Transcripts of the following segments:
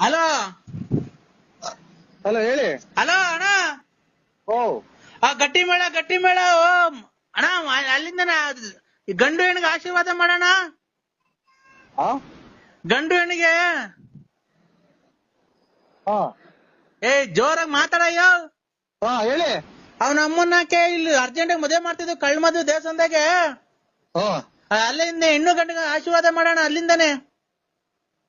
Hello? Hello ಹೇಳಿ. Hello ಅಣ್ಣ? ಓ. ಆ ಗಟ್ಟಿ ಮೇಳ ಗಟ್ಟಿ ಮೇಳ ಓ. ಅಣ್ಣ ಅಲ್ಲಿಂದ ಅಲ್ಲಿಂದನೇ ಗಂಡು ಹೆಣ್ಣಿಗೆ ಆಶೀರ್ವಾದ ಮಾಡೋಣ? ಗಂಡು ಹೆಣ್ಣಿಗೆ? ಏ ಜೋರಾಗಿ ಮಾತಾಡಯ್ಯೋ. ಹಾ ಹೇಳಿ. ಅವ್ನ ಅಮ್ಮನ್ನಕ್ಕೆ ಇಲ್ಲಿ ಅರ್ಜೆಂಟ್ ಮದುವೆ ಮಾಡ್ತಿದ್ವು ಕಳ್ ಮದುವೆ ದೇವಸ್ಥಾನದಾಗೆ. ಓ ಅಲ್ಲಿಂದ ಹೆಣ್ಣು ಗಂಡಿಗೆ ಆಶೀರ್ವಾದ ಮಾಡೋಣ ಅಲ್ಲಿಂದನೇ.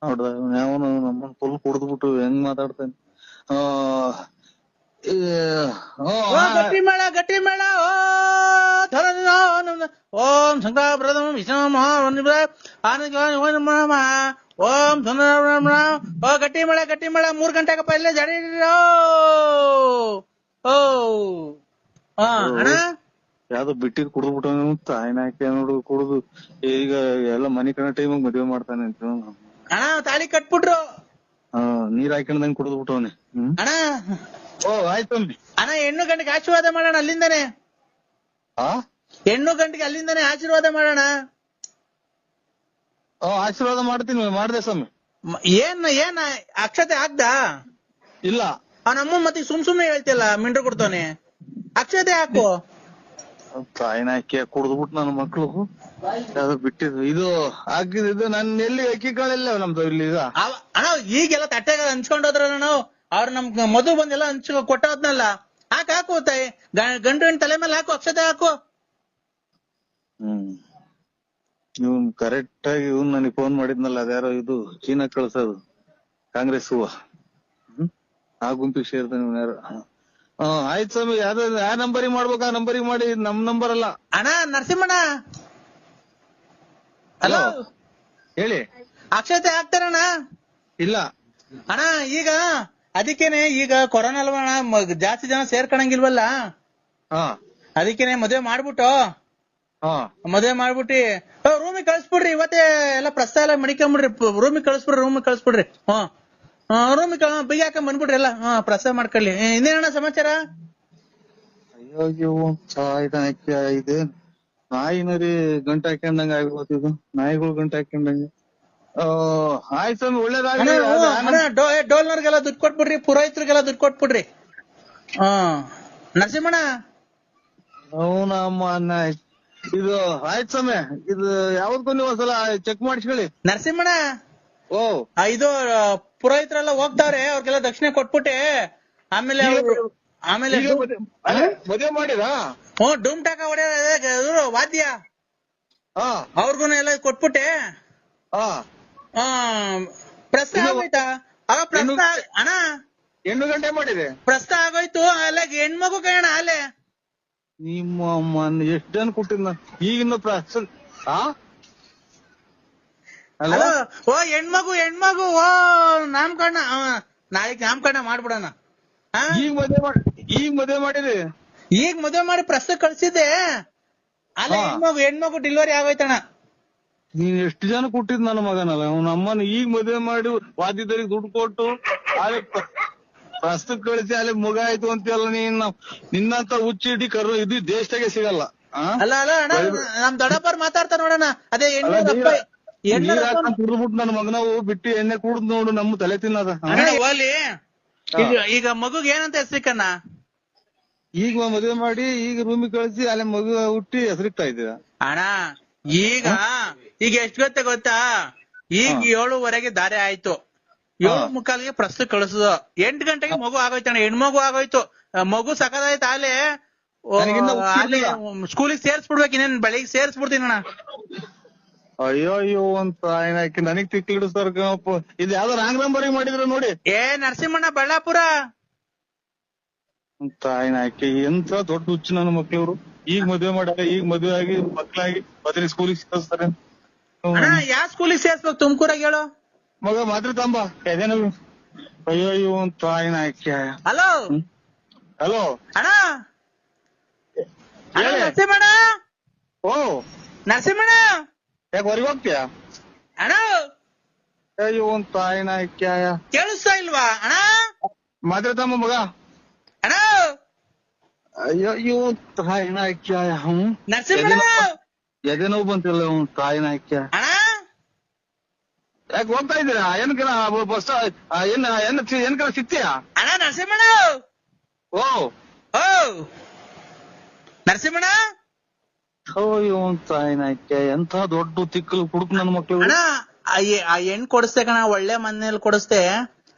ನೋಡ್ದ ಯಾವನು ನಮ್ಮನ್ ಫುಲ್ ಕುಡ್ದ್ಬಿಟ್ಟು ಹೆಂಗ್ ಮಾತಾಡ್ತಾನೆ? ಗಟ್ಟಿ ಮೇಳ ಗಟ್ಟಿ ಮೇಳ ಓ ಓಂ ಶಂಕರ ಪ್ರಥಮ ವಿಷ್ಣು ಆನಂದ ಓಂ ಓ ಗಟ್ಟಿ ಮೇಳ ಗಟ್ಟಿ ಮೇಳ ಮೂರ್ ಗಂಟೆಗಪ್ಪ ಇಲ್ಲೇ ಜಡಿ ಓ ಹಾ ಅಣ್ಣ? ಯಾವ್ದೋ ಬಿಟ್ಟಿದ್ ಕುಡ್ದ್ಬಿಟ್ಟು ತಾಯಿನ ಹಾಕಿ ನೋಡು ಕುಡ್ದು ಈಗ ಎಲ್ಲ ಮನಿ ಕಣ ಟೈಮ್ ಮದ್ವೆ ಮಾಡ್ತಾನೆ ಅಂತ ಅಣ್ಣ ತಾಳಿ ಕಟ್ಬಿಟ್ರು. ನೀರ್ ಹಾಕೊಂಡಂಗ್ ಕುಡಿದು ಬಿಟ್ಟವನೆ ಅಣ್ಣ. ಓ ಆಯ್ತು ಅಣ್ಣ ಹೆಣ್ಣು ಗಂಡಿಗೆ ಆಶೀರ್ವಾದ ಮಾಡೋಣ ಅಲ್ಲಿಂದಾನೆ. ಹೆಣ್ಣು ಗಂಟೆಗೆ ಅಲ್ಲಿಂದಾನೆ ಆಶೀರ್ವಾದ ಮಾಡೋಣ. ಓ ಆಶೀರ್ವಾದ ಮಾಡ್ತೀನಿ ಮಾಡ್ದೆ ಸ್ವಾಮಿ. ಏನ್ ಏನ್ ಅಕ್ಷತೆ ಆಗ್ದಾ? ಇಲ್ಲ. ಅವನಮ್ಮ ಮತ್ತೆ ಸುಮ್ ಸುಮ್ನೆ ಹೇಳ್ತಿಲ್ಲ ಮಿಂಡ್ರ ಕೊಡ್ತಾನೆ ಅಕ್ಷತೆ ಹಾಕು. ತಾಯಿನ ಅಕ್ಕಿ ಕುಡ್ದ್ಬಿಟ್ಟು ನನ್ನ ಮಕ್ಳು. ಅದು ಬಿಟ್ಟಿದ್ದು. ಇದು ಹಾಕಿದ್ದು ನನ್ನ ನನ್ ಎಲ್ಲಿ ಅಕ್ಕಿ ಕಾಳೆಲ್ಲ ನಮ್ದು ಇಲ್ಲಿ ಈಗ. ಅವ- ಅಣ್ಣ ಈಗೆಲ್ಲ ತಟ್ಟೆಗ ಹಂಚ್ಕೊಂಡು ಹೋದ್ರಲ್ಲ ನಾವು ಅವ್ರ. ನಮ್ ಮದು ಬಂದೆಲ್ಲ ಹಂಚ ಕೊಟ್ಟೋದ್ನಲ್ಲ. ಹಾಕ್ ಹಾಕು ತಾಯಿ. ಗ- ಗಂಡು ಹೆಣ್ಣು ತಲೆ ಮೇಲೆ ಹಾಕು ಅಕ್ಷತೆ ಹಾಕು. ಹ್ಮ್. ಇವ್ನ್ ಕರೆಕ್ಟ್ ಆಗಿ ಇವ್ನ್ ನನಗೆ ಫೋನ್ ಮಾಡಿದ್ನಲ್ಲ ಅದ್ಯಾರೋ ಇದು ಚೀನಾ ಕಳ್ಸೋದು. ಕಾಂಗ್ರೆಸ್ ಹೂವ. ಹ್ಮ್. ಆ ಗುಂಪಿಗೆ ಸೇರ್ತಾನೆ ಇವ್ನ್ ಯಾರು. ಆಯ್ತು ಸ್ವಾಮಿ ಯಾವ್ದು ಯಾವ ನಂಬರಿಗೆ ಮಾಡ್ಬೇಕು ಆ ನಂಬರಿಗೆ ಮಾಡಿ ಇದ್ ನಮ್ ನಂಬರ್ ಅಲ್ಲ. ಅಣ್ಣ ನರಸಿಂಹಣ್ಣ? ಹಲೋ ಹೇಳಿ. ಅಕ್ಷತೆ ಹಾಕ್ತಾರಣ್ಣ ಇಲ್ಲ. ಅಣ್ಣ ಈಗ ಅದಕ್ಕೇನೆ ಈಗ ಕೊರೋನಾ ಅಲ್ವಾ ಅಣ್ಣ? ಮ- ಜಾಸ್ತಿ ಜನ ಸೇರ್ಕೊಳಂಗಿಲ್ವಲ್ಲ ಹಾ. ಅದಕ್ಕೇನೆ ಮದ್ವೆ ಮಾಡ್ಬಿಟ್ಟು? ಹಾ. ಮದ್ವೆ ಮಾಡ್ಬಿಟ್ಟಿ ರೂಮಿಗೆ ಕಳ್ಸ್ಬಿಡ್ರಿ ಇವತ್ತೇ ಎಲ್ಲ ಪ್ರಸ್ತಾವ ಎಲ್ಲ ಮಡಿಕೊಂಬಿಡ್ರಿ ರೂಮಿಗೆ ಕಳ್ಸ್ಬಿಡ್ರಿ ರೂಮಿಗೆ ಕಳ್ಸ್ಬಿಡ್ರಿ. ಹ್ಮ್. ರೂಮಿಗೆ ಬೈ ಹಾಕ ಬಂದ್ಬಿಡ್ರಿ ಎಲ್ಲ. ಹಾ ಪ್ರಸಾದ ಮಾಡ್ಕೊಳ್ಳಿ. ಇನ್ನೇನಣ್ಣ ಸಮಾಚಾರ? ಅಯ್ಯೋ ಅಯ್ಯೋ ಸಾಯ್ದ ಇದೆ ನಾಯಿನರಿ ಗಂಟೆ ಹಾಕೊಂಡಂಗ ಆಗಿರ್ಬೋದು ಇದು. ನಾಯಿಗಳು ಗಂಟೆ ಹಾಕೊಂಡಂಗೆ ಆಯ್ತು ಸ್ವಾಮಿ ಒಳ್ಳೇದಾಗ್ಲಿ. ಡೋಲ್ನವ್ರಿಗೆಲ್ಲ ದುಡ್ಡು ಕೊಟ್ಬಿಡ್ರಿ ಪುರೋಹಿತರಿಗೆಲ್ಲ ದುಡ್ಡು ಕೊಟ್ಬಿಡ್ರಿ. ಹಾ ನರಸಿಂಹಣ್ಣ? ಅವನಮ್ಮ ಇದು ಆಯ್ತು ಸ್ವಾಮಿ ಇದು ಯಾವ್ದಕ್ಕೂ ನೀವು ಒಂದ್ಸಲ ಚೆಕ್ ಮಾಡಿಸ್ಕೊಳ್ಳಿ. ನರಸಿಂಹಣ್ಣ? ಓ. ಇದು ಪುರೋಹಿತರೆಲ್ಲ ಹೋಗ್ತಾರೆ ಅವ್ರಿಗೆಲ್ಲ ದಕ್ಷಿಣ ಕೊಟ್ಬಿಟ್ಟೆ ಆಮೇಲೆ ಅವ್ರು- ಆಮೇಲೆ ಈಗ ಮದ್ವೆ- ಅಲ್ಲ, ಮದ್ವೆ ಮಾಡಿರಾ? ಹ್ಞೂ ಡೂಮ್ ಟಾಕ ಹೊಡೆಯೋರು ವಾದ್ಯ. ಹಾ ಅವ್ರಿಗೂ ಎಲ್ಲ ಕೊಟ್ಬಿಟ್ಟೆ. ಹಾ ಆ, ಪ್ರಸ್ತ ಇನ್ನು- ಆಗೋಯ್ತಾ? ಅವ ಪ್ರಸ್ತ ಇನ್ನು- ಅಣ್ಣ. ಎಂಟು ಗಂಟೆ ಮಾಡಿದೆ. ಪ್ರಸ್ತ ಆಗೋಯ್ತು ಅಲ್ಲ ಹೆಣ್ಮಗು ಕಣ ಅಲ್ಲೇ. ನಿಮ್ಮ ಅಮ್ಮನ್ ಎಷ್ಟ್ ಜನ ಕೊಟ್ಟಿದ್ನ? ಈಗಿನ ಪ್ರಸ್ತ ಹಾ ಹಲೋ ಓ ಹೆಣ್ಮಗು ಹೆಣ್ಮಗು ಓ ನಾಮಕರಣ ನಾಳೆಗ್ ನಾಮಕರಣ ಮಾಡ್ಬಿಡೋಣ? ಈಗ ಮದ್ವೆ ಮಾಡಿ ಈಗ ಮದ್ವೆ ಮಾಡಿರಿ ಈಗ ಮದ್ವೆ ಮಾಡಿ ಪ್ರಸ್ತುತ ಕಳ್ಸಿದ್ದೆ. ಅಲ್ಲ ಹಾ. ಹೆಣ್ಮಗು ಹೆಣ್ಮಗು ಡೆಲಿವರಿ ಆಗೋಯ್ತಣ. ನೀನ್ ಎಷ್ಟು ಜನ ಕೊಟ್ಟಿದ್ ನನ್ನ ಮಗನಲ್ಲ? ಅವ್ನ ಅಮ್ಮನ ಈಗ ಮದ್ವೆ ಮಾಡಿ ವಾದ್ಯದವ್ರಿಗೆ ದುಡ್ಡು ಕೊಟ್ಟು ಅಲ್ಲಿ ಪ್ರಸ್ತುತ ಕಳಿಸಿ ಅಲ್ಲಿ ಮಗ ಆಯ್ತು ಅಂತೆಲ್ಲ ನೀನ್? ನಿನ್ನಂತ ಹುಚ್ಚಿಡಿ ಕರು ಇದು ದೇಶದಾಗೆ ಸಿಗಲ್ಲ. ಆ? ಅಲ್ಲ ಅಲ್ಲ ಅಣ್ಣ ನಮ್ ದೊಡ್ಡಪ್ಪರ್ ಮಾತಾಡ್ತಾರ ನೋಡಣ ಅದೇ ಅಲ್ಲ, ಹಾಕೊಂಡ್ ಕುಡ್ದ್ಬಿಟ್ಟು ಮಗನವು ಬಿಟ್ಟು ಎಣ್ಣೆ ಕುಡ್ದ್ ನೋಡು ನಮ್ಮ ತಲೆ ತಿನ್ನದ. ಅಣ್ಣ ಈಗ ಈಗ ಮಗುಗ್ ಏನಂತ ಹೆಸರಿಕಣ್ಣ ಈಗ ಮದುವೆ ಮಾಡಿ ಈಗ ರೂಮಿಗೆ ಕಳಿಸಿ ಅಲ್ಲಿ ಮಗು ಹುಟ್ಟಿ ಹೆಸರಿಗ್ತಾ ಇದ್ದೀರ? ಅಣ್ಣ ಈಗ ಈಗ ಎಷ್ಟು ಗೊತ್ತ ಗೊತ್ತಾ? ಈಗ ಏಳುವರೆಗೆ ದಾರಿ ಆಯ್ತು. ಏಳು ಮುಕ್ಕಾಲಿಗೆ ಪ್ರಸ್ತು ಕಳಿಸುದು. ಎಂಟು ಗಂಟೆಗೆ ಮಗು ಆಗೋಯ್ತಣ್ಣ ಹೆಣ್ಮಗು ಆಗೋಯ್ತು. ಮಗು ಸಕದಾಯ್ತು ಆಲೆ ಅಲ್ಲಿ ಸ್ಕೂಲಿಗೆ ಸೇರ್ಸ್ಬಿಡ್ಬೇಕು ಇನ್ನೇನ್ ಬೆಳಿಗ್ಗೆ ಸೇರ್ಸ್ಬಿಡ್ತೀನಿ ಅಣ್ಣ. ಅಯ್ಯೋ ಅಯ್ಯೋ ಅಂತ ಆಯ್ನಾಕಿ ನನಗ್ ತಿಕ್ಕಿಡಿಸ್ತಾರ ಇದು ಯಾವ್ದೋ ರಾಂಗ್ ನಂಬರ್ ಮಾಡಿದ್ರು ನೋಡಿ. ಏ ನರಸಿಂಹಣ್ಣ ಬಳ್ಳಾಪುರ. ಅಂತ ಆಯ್ನಾಕಿ ಎಂತ ದೊಡ್ಡ ಹುಚ್ಚು ನನ್ನ ಮಕ್ಳವ್ರು. ಈಗ ಮದ್ವೆ ಮಾಡ್ಯಾರ ಈಗ ಮದ್ವೆ ಆಗಿ ಮಕ್ಳಾಗಿ ಮದ್ವೆ ಸ್ಕೂಲಿಗೆ ಸೇರಿಸ್ತಾರೆ. ಯಾವ ಸ್ಕೂಲಿಗೆ ಸೇರ್ಸ್ಬೇಕು ತುಮಕೂರಾಗ ಹೇಳು. ಮಗ ಮಾತ್ರ ತಂಬ. ಎದೇನು ಅಯ್ಯೋ ಅಯ್ಯೋ ಅಂತ ಆಯ್ನಾಕಿ ಹಲೋ. ಹಲೋ. ಅಣ್ಣ. ನರಸಿಂಹಣ್ಣ. ಓ. ನರಸಿಂಹಣ್ಣ. ಯಾಕೆ ಹೊರಗೆ ಹೋಗ್ತೀಯಾ? ಅಣ್ಣ! ಅಯ್ಯೋ ಅಂತ ಆಯ್ನಾಕಿ ಕೇಳಿಸ್ತಾ ಇಲ್ವಾ ಅಣ್ಣ? ಮಾತ್ರ ತಮ್ಮ ಮಗ. ಅಣ್ಣ! ಅಯ್ಯೋ ಅಯ್ಯೋ ತಾಯಿನ ಕ್ಯಾಯ ಹ್ಮ್? ಎದೆ ನೋವು ಬಂತಿಲ್ಲ ಅವ್ನು ತಾಯಿನ ಕ್ಯಾ ಯಾಕೆ ಹೋಗ್ತಾ ಇದ್ದೀರಾ? ಏನಕ್ಕೆ ಬಸ್ ಏನ್ ಏನ್ ಏನಕ್ಕೆ ಸಿಗ್ತೀಯಾ? ಅಣ್ಣ ನರಸಿಂಹಣ್ಣ! ಓ. ಓ! ನರಸಿಂಹಣ್ಣ! ಇವನ್ ಎಂತ ದೊಡ್ಡ ತಿಕ್ಕಲು ಕುಡುಕ್ ನನ್ ಮಕ್ಳು ಅಣ್ಣ ಆ ಎ- ಆ ಹೆಣ್ ಕೊಡಿಸ್ತೆ ಕಣ ಒಳ್ಳೆ ಮನೇಲಿ ಕೊಡಿಸ್ತೆ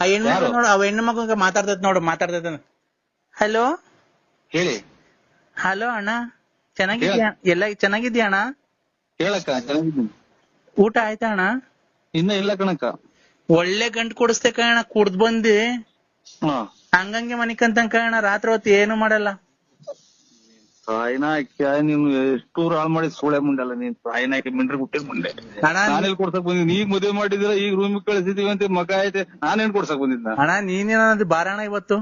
ಆ ಹೆಣ್ಣು ಯಾರು? ನೋಡು ಆ ಹೆಣ್ಣು ಮಗ ಮಾತಾಡ್ತೈತ್ ನೋಡು ಮಾತಾಡ್ತೈತ ಹಲೋ ಹೇಳಿ. ಹಲೋ ಅಣ್ಣ ಚೆನ್ನಾಗಿದ್ಯಾ? ಎಲ್ಲ ಚೆನ್ನಾಗಿದ್ಯಾ ಅಣ್ಣ? ಹೇಳಕ್ಕ ಚೆನ್ನಾಗಿದ್ದೀನಿ. ಊಟ ಆಯ್ತಾ ಅಣ್ಣ? ಇನ್ನ ಇಲ್ಲ ಕಣಕ್ಕ. ಒಳ್ಳೆ ಗಂಟ್ ಕೊಡಿಸ್ತೆ ಕಣ ಕುಡ್ದ್ ಬಂದಿ. ಹಾ. ಹಂಗಂಗೆ ಮನಿಕಂತ ಕಣ ರಾತ್ರಿ ಹೊತ್ತು ಏನು ಮಾಡಲ್ಲ. ತಾಯಿನಾಯ್ಕೆ ನೀನು ಎಷ್ಟು ಹಾಳು ಮಾಡಿ ಸೂಳೆ ಮುಂಡಲ್ಲ ನೀನ್. ತಾಯಿನಾಯ್ಕೆ ಮಿಂಡ್ರಿ ಹುಟ್ಟಿದ್ ಮುಂಡೆ. ಅಣ್ಣ ನಾನೆಲ್ಲಿ ಕೊಡ್ಸಕ್ ಬಂದಿದ್ದೀನಿ ಈಗ ಮದುವೆ ಮಾಡಿದ್ರ ಈಗ ರೂಮಿಗೆ ಕಳಿಸಿದೀವಿ ಅಂತ ಮಗ ಐತೆ ನಾನೇನ್ ಕೊಡ್ಸಕ್ ಬಂದಿದ್ದ ಅಣ್ಣ ನೀನೇನದು ಬಾರಣ ಇವತ್ತು?